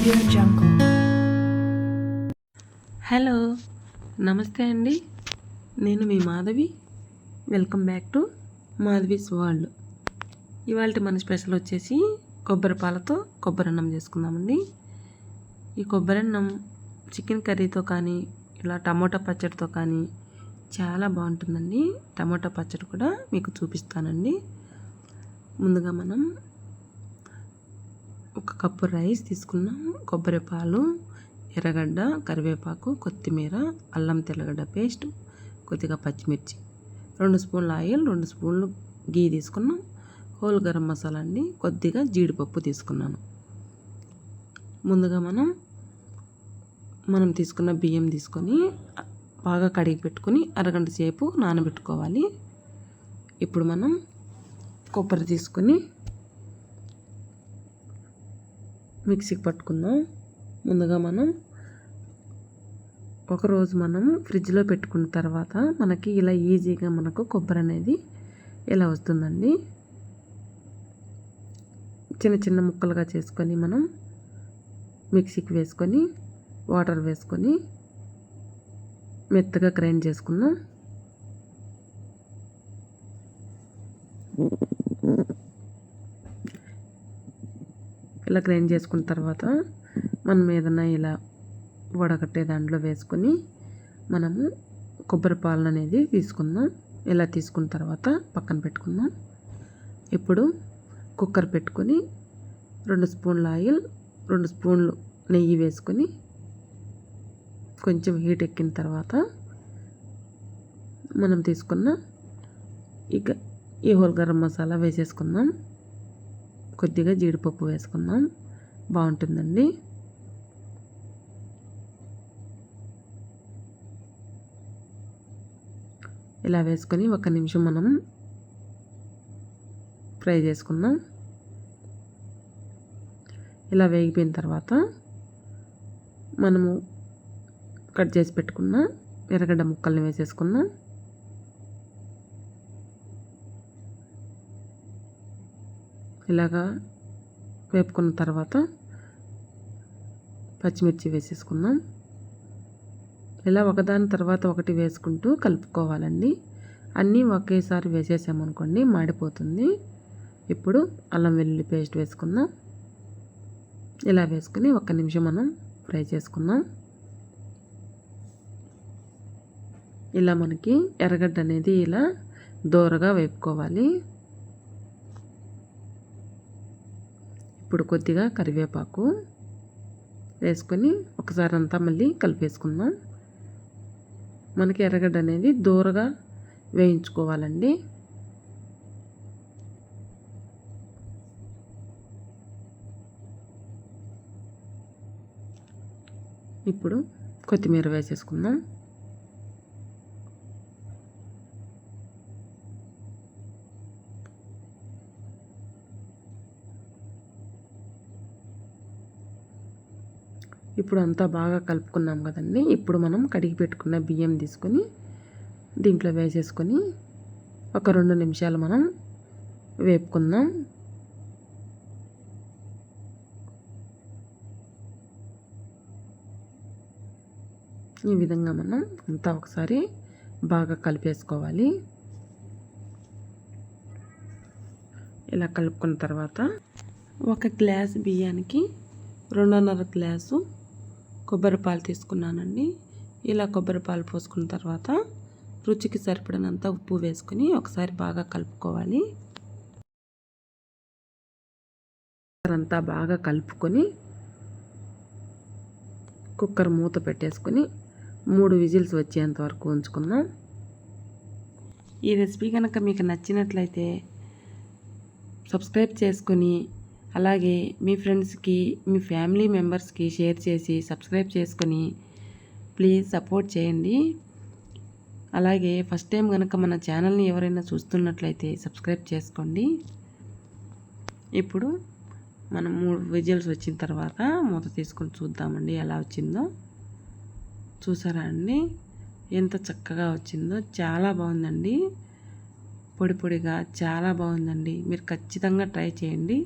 Audio Jungle. Hello నమస్తే అండి. నేను మీ Madhavi. Welcome back to Madhavi's world ఇవాళ మన స్పెషల్ వచ్చేసి కొబ్బరి పాలతో కొబ్బరి అన్నం చేసుకుందామండి. ఈ కొబ్బరి అన్నం చికెన్ కర్రీతో కానీ ఇలా టమోటా పచ్చడితో కానీ చాలా బాగుంటుందండి. టమోటా పచ్చడి కూడా మీకు చూపిస్తానండి. ముందుగా మనం ఒక కప్పు రైస్ తీసుకున్నాం కొబ్బరి పాలు ఎర్రగడ్డ కరివేపాకు కొత్తిమీర అల్లం తెల్లగడ్డ పేస్ట్ కొద్దిగా పచ్చిమిర్చి రెండు స్పూన్లు ఆయిల్ రెండు స్పూన్లు గీ తీసుకున్నాం. హోల్ గరం మసాలా అండి. కొద్దిగా జీడిపప్పు తీసుకున్నాను. ముందుగా మనం మనం తీసుకున్న బియ్యం తీసుకొని బాగా కడిగి పెట్టుకొని అరగంట సేపు నానబెట్టుకోవాలి. ఇప్పుడు మనం కొబ్బరి తీసుకొని మిక్సీకి పట్టుకుందాం. ముందుగా మనం ఒకరోజు మనం ఫ్రిడ్జ్లో పెట్టుకున్న తర్వాత మనకి ఇలా ఈజీగా మనకు కొబ్బరి అనేది ఇలా వస్తుందండి? చిన్న చిన్న ముక్కలుగా చేసుకొని మనం మిక్సీకి వేసుకొని వాటర్ వేసుకొని మెత్తగా గ్రైండ్ చేసుకుందాం. ఇలా గ్రైండ్ చేసుకున్న తర్వాత మనం ఏదైనా ఇలా వడగట్టే దాంట్లో వేసుకొని మనము కొబ్బరి పాలన అనేది తీసుకుందాం. ఇలా తీసుకున్న తర్వాత పక్కన పెట్టుకుందాం. ఇప్పుడు కుక్కర్ పెట్టుకొని రెండు స్పూన్ల ఆయిల్ రెండు స్పూన్లు నెయ్యి వేసుకొని కొంచెం హీట్ ఎక్కిన తర్వాత మనం తీసుకున్న ఇక ఈ హోల్ గరం మసాలా వేసేసుకుందాం. కొద్దిగా జీడిపప్పు వేసుకుందాం. బాగుంటుందండి. ఇలా వేసుకొని ఒక నిమిషం మనం ఫ్రై చేసుకుందాం. ఇలా వేగిపోయిన తర్వాత మనము కట్ చేసి పెట్టుకున్న ఎర్రగడ్డ ముక్కల్ని వేసేసుకుందాం. ఇలాగా వేపుకున్న తర్వాత పచ్చిమిర్చి వేసేసుకుందాం. ఇలా ఒకదాని తర్వాత ఒకటి వేసుకుంటూ కలుపుకోవాలండి. అన్నీ ఒకేసారి వేసేసామనుకోండి మాడిపోతుంది. ఇప్పుడు అల్లం వెల్లుల్లి పేస్ట్ వేసుకుందాం. ఇలా వేసుకుని ఒక్క నిమిషం మనం ఫ్రై చేసుకుందాం. ఇలా మనకి ఎర్రగడ్డ అనేది ఇలా దోరగా వేపుకోవాలి. ఇప్పుడు కొద్దిగా కరివేపాకు వేసుకొని ఒకసారి అంతా మళ్ళీ కలిపేసుకుందాం. మనకి ఎర్రగడ్డ అనేది దూరగా వేయించుకోవాలండి. ఇప్పుడు కొత్తిమీర వేసేసుకుందాం. ఇప్పుడు అంతా బాగా కలుపుకున్నాం కదండి. ఇప్పుడు మనం కడిగి పెట్టుకున్న బియ్యం తీసుకొని దీంట్లో వేసేసుకొని ఒక రెండు నిమిషాలు మనం వేపుకుందాం. ఈ విధంగా మనం అంతా ఒకసారి బాగా కలిపేసుకోవాలి. ఇలా కలుపుకున్న తర్వాత ఒక గ్లాస్ బియ్యానికి రెండున్నర గ్లాసు కొబ్బరి పాలు తీసుకున్నానండి. ఇలా కొబ్బరి పాలు పోసుకున్న తర్వాత రుచికి సరిపడినంత ఉప్పు వేసుకుని ఒకసారి బాగా కలుపుకోవాలి. అంతా బాగా కలుపుకొని కుక్కర్ మూత పెట్టేసుకొని మూడు విజిల్స్ వచ్చేంత వరకు ఉంచుకుందాం. ఈ రెసిపీ కనుక మీకు నచ్చినట్లయితే సబ్స్క్రైబ్ చేసుకొని అలాగే మీ ఫ్రెండ్స్కి మీ ఫ్యామిలీ మెంబర్స్కి షేర్ చేసి సబ్స్క్రైబ్ చేసుకొని ప్లీజ్ సపోర్ట్ చేయండి. అలాగే ఫస్ట్ టైం కనుక మన ఛానల్ని ఎవరైనా చూస్తున్నట్లయితే సబ్స్క్రైబ్ చేసుకోండి. ఇప్పుడు మనం మూడు విజిల్స్ వచ్చిన తర్వాత మూత తీసుకొని చూద్దామండి ఎలా వచ్చిందో. చూసారా అండి? ఎంత చక్కగా వచ్చిందో. చాలా బాగుందండి. పొడి పొడిగా చాలా బాగుందండి. మీరు ఖచ్చితంగా ట్రై చేయండి.